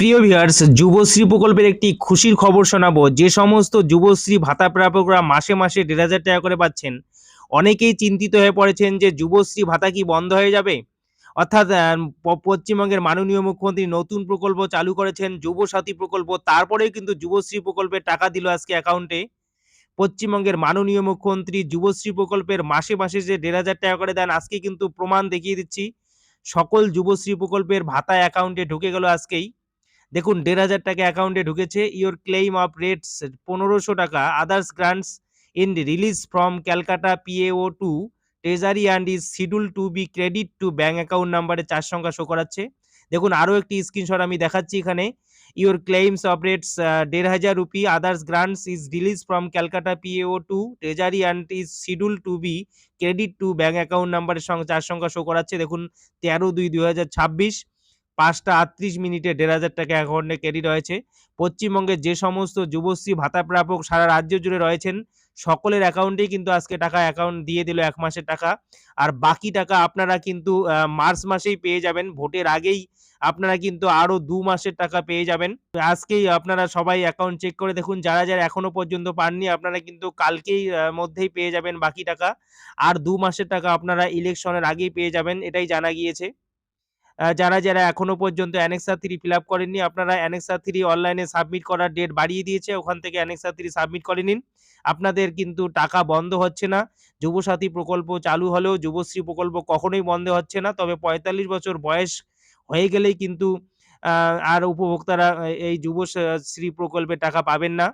প্রিয় ভিউয়ার্স যুবশ্রী প্রকল্পের একটি খুশির খবর শোনাবো। যে সমস্ত যুবশ্রী ভাতা প্রাপকরা মাসে মাসে দেড় হাজার টাকা করে পাচ্ছেন, অনেকেই চিন্তিত হয়ে পড়েছেন যে যুবশ্রী ভাতা কি বন্ধ হয়ে যাবে? অর্থাৎ পশ্চিমবঙ্গের মাননীয় মুখ্যমন্ত্রী নতুন প্রকল্প চালু করেছেন, যুবসাথী প্রকল্প, তারপরেও কিন্তু যুবশ্রী প্রকল্পের টাকা দিল আজকে অ্যাকাউন্টে পশ্চিমবঙ্গের মাননীয় মুখ্যমন্ত্রী যুবশ্রী প্রকল্পের মাসে মাসে যে দেড় হাজার টাকা করে দেন, আজকে কিন্তু প্রমাণ দেখিয়ে দিচ্ছি। সকল যুবশ্রী প্রকল্পের ভাতা অ্যাকাউন্টে ঢুকে গেল আজকেই। দেখুন, দেড় হাজার টাকা অ্যাকাউন্টে ঢুকেছে। ইওর ক্লেইম অফ রেটস পনেরোশো টাকা। Others grants in release from Calcutta PAO to treasury and is schedule to be credit to bank account নাম্বারে চার সংখ্যা শো করাচ্ছে। দেখুন, আরও একটি স্ক্রিনশট আমি দেখাচ্ছি এখানে। ইওর ক্লেইমস অফ রেটস দেড় হাজার rupee. Others grants is release from Calcutta PAO to treasury and is schedule to be credit to bank account নাম্বারের সঙ্গে চার সংখ্যা শো করাচ্ছে। দেখুন, তেরো দুই দুই হাজার ছাব্বিশ। পাঁচটা আটত্রিশ মিনিটে দেড় হাজার টাকা অ্যাকাউন্টে ক্রেডিট হয়েছে পশ্চিমবঙ্গের যে সমস্ত যুবশ্রী ভাতা প্রাপক সারা রাজ্য জুড়ে রয়েছেন, সকলের অ্যাকাউন্টেই কিন্তু আজকে টাকা অ্যাকাউন্ট দিয়ে দিল এক মাসের টাকা। আর বাকি টাকা আপনারা কিন্তু মার্চ মাসেই পেয়ে যাবেন। ভোটের আগেই আপনারা কিন্তু আরও দু মাসের টাকা পেয়ে যাবেন। আজকেই আপনারা সবাই অ্যাকাউন্ট চেক করে দেখুন। যারা যারা এখনও পর্যন্ত পাননি, আপনারা কিন্তু কালকেই মধ্যেই পেয়ে যাবেন বাকি টাকা। আর দু মাসের টাকা আপনারা ইলেকশনের আগেই পেয়ে যাবেন, এটাই জানা গিয়েছে। যারা যারা এখনও পর্যন্ত অ্যানেক্সা থ্রি ফিল আপ করেননি, আপনারা অ্যানেক্সা থ্রি অনলাইনে সাবমিট করার ডেট বাড়িয়ে দিয়েছে, ওখান থেকে অ্যানেক্সা থ্রি সাবমিট করে নিন। আপনাদের কিন্তু টাকা বন্ধ হচ্ছে না। যুবসাথী প্রকল্প চালু হলেও যুবশ্রী প্রকল্প কখনোই বন্ধ হচ্ছে না, তবে পঁয়তাল্লিশ বছর বয়স হয়ে গেলেই কিন্তু আর উপভোক্তারা এই যুবশ্রী প্রকল্পের টাকা পাবেন না।